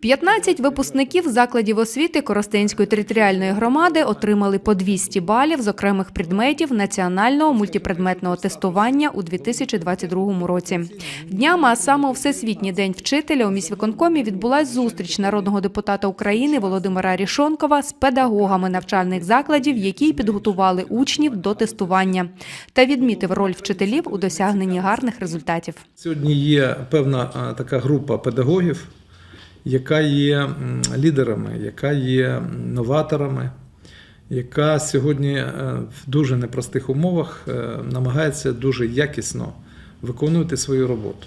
15 випускників закладів освіти Коростенської територіальної громади отримали по 200 балів з окремих предметів національного мультипредметного тестування у 2022 році. Днями, а саме у Всесвітній день вчителя у міськвиконкомі відбулась зустріч народного депутата України Володимира Рішонкова з педагогами навчальних закладів, які підготували учнів до тестування, та відмітив роль вчителів у досягненні гарних результатів. Сьогодні є певна така група педагогів, яка є лідерами, яка є новаторами, яка сьогодні е, в дуже непростих умовах е, намагається дуже якісно виконувати свою роботу.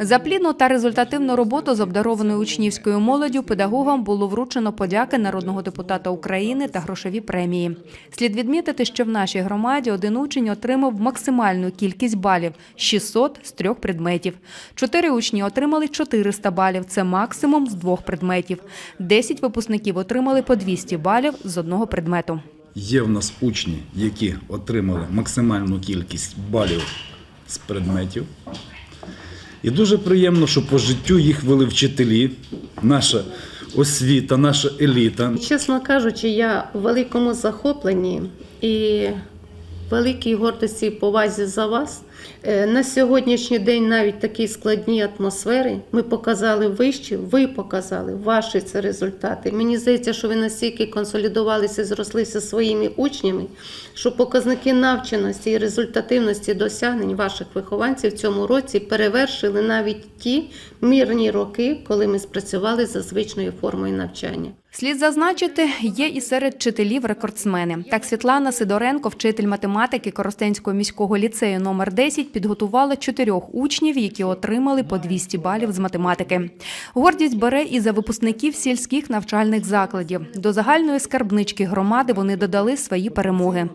За плідну та результативну роботу з обдарованою учнівською молоддю педагогам було вручено подяки народного депутата України та грошові премії. Слід відмітити, що в нашій громаді один учень отримав максимальну кількість балів 600 з трьох предметів. Чотири учні отримали 400 балів. Це максимум з двох предметів. Десять випускників отримали по 200 балів з одного предмету. Є в нас учні, які отримали максимальну кількість балів з предметів. І дуже приємно, що по життю їх вели вчителі, наша освіта, наша еліта. Чесно кажучи, я в великому захопленні і великій гордості і повазі за вас. Е, На сьогоднішній день навіть в такій складній атмосфері ми показали вище, ви показали ваші це результати. Мені здається, що ви настільки консолідувалися, зрослися своїми учнями, що показники навченості і результативності досягнень ваших вихованців в цьому році перевершили навіть ті мірні роки, коли ми спрацювали за звичною формою навчання. Слід зазначити, є і серед вчителів рекордсмени. Так, Світлана Сидоренко, вчитель математики Коростенського міського ліцею номер 10, підготувала чотирьох учнів, які отримали по 200 балів з математики. Гордість бере і за випускників сільських навчальних закладів. До загальної скарбнички громади вони додали свої перемоги.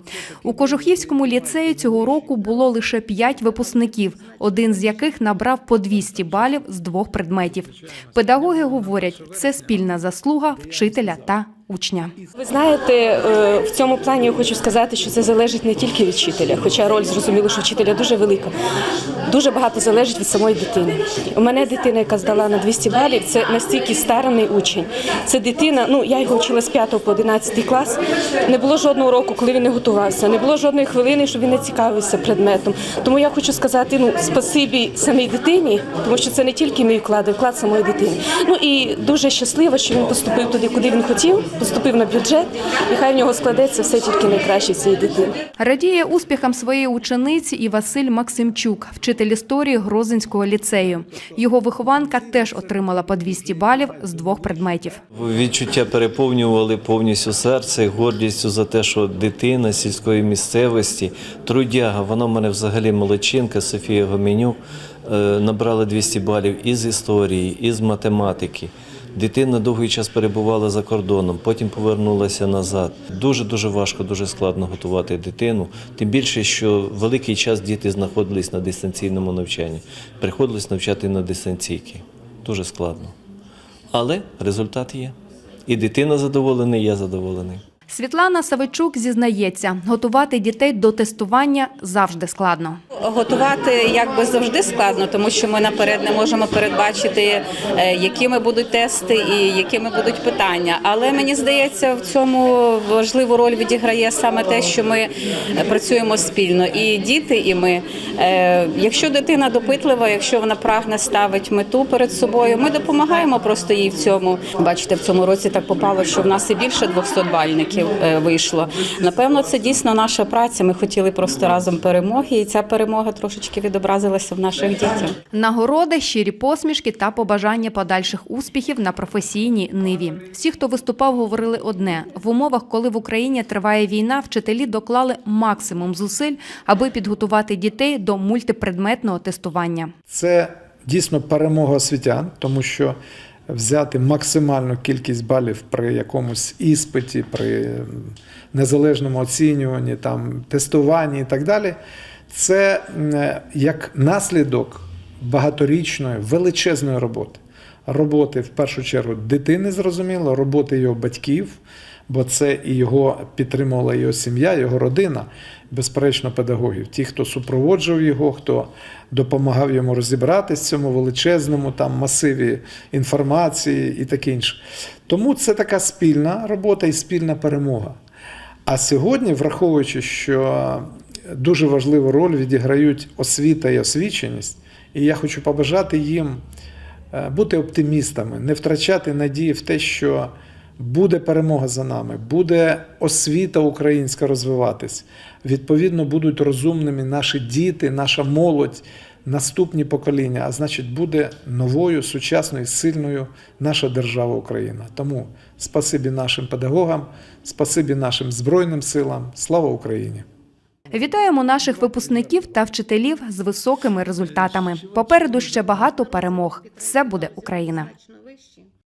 У Кожухівському ліцеї цього року було лише п'ять випускників, один з яких набрав по 200 балів з двох предметів. Педагоги говорять, це спільна заслуга вчителя та учня. Ви знаєте, е, в цьому плані я хочу сказати, що це залежить не тільки від вчителя, хоча роль зрозуміло, що вчителя дуже велика. Дуже багато залежить від самої дитини. У мене дитина, яка здала на 200 балів, це настільки стараний учень. Це дитина, ну я його вчила з 5 по 11 клас. Не було жодного року, коли він не готувався, не було жодної хвилини, щоб він не цікавився предметом. Тому я хочу сказати, ну спасибі самій дитині, тому що це не тільки мій вклад, а вклад самої дитини. Ну і дуже щаслива, що він поступив туди, куди він хотів, поступив на бюджет, і хай в нього складеться все тільки найкраще цієї дитини. Радіє успіхам своєї учениці і Василь Максимчук, вчитель історії Грозинського ліцею. Його вихованка теж отримала по 200 балів з двох предметів. Відчуття переповнювали повністю серце, гордістю за те, що дитина сільської місцевості, трудяга, вона в мене взагалі молодчинка, Софія Гоменюк, е, набрала 200 балів із історії, із математики. Дитина довгий час перебувала за кордоном, потім повернулася назад. Дуже дуже важко, дуже складно готувати дитину. Тим більше, що великий час діти знаходились на дистанційному навчанні. Приходилось навчати на дистанційки. Дуже складно. Але результат є. І дитина задоволена, і я задоволений. Світлана Савичук зізнається, готувати дітей до тестування завжди складно. Готувати якби завжди складно, тому що ми наперед не можемо передбачити, е, якими будуть тести і якими будуть питання. Але мені здається, в цьому важливу роль відіграє саме те, що ми працюємо спільно. І діти, і ми. Е, Якщо дитина допитлива, якщо вона прагне ставить мету перед собою, ми допомагаємо просто їй в цьому. Бачите, в цьому році так попало, що в нас і більше 200 бальників е, вийшло. Напевно, це дійсно наша праця. Ми хотіли просто разом перемоги, і ця перемога трошечки відобразилася в наших дітях. Нагороди, щирі посмішки та побажання подальших успіхів на професійній ниві. Всі, хто виступав, говорили одне: в умовах, коли в Україні триває війна, вчителі доклали максимум зусиль, аби підготувати дітей до мультипредметного тестування. Це дійсно перемога освітян, тому що взяти максимальну кількість балів при якомусь іспиті, при незалежному оцінюванні, там, тестуванні і так далі, це як наслідок багаторічної величезної роботи. Роботи в першу чергу дитини, зрозуміло, роботи його батьків, бо це і його підтримувала його сім'я, його родина, безперечно, педагогів. Ті, хто супроводжував його, хто допомагав йому розібратись в цьому величезному там масиві інформації і таке інше. Тому це така спільна робота і спільна перемога. А сьогодні, враховуючи, що дуже важливу роль відіграють освіта і освіченість, і я хочу побажати їм е, бути оптимістами, не втрачати надії в те, що буде перемога за нами, буде освіта українська розвиватись. Відповідно, будуть розумними наші діти, наша молодь, наступні покоління. А значить, буде новою, сучасною, сильною наша держава Україна. Тому спасибі нашим педагогам, спасибі нашим Збройним силам. Слава Україні! Вітаємо наших випускників та вчителів з високими результатами. Попереду ще багато перемог. Все буде Україна.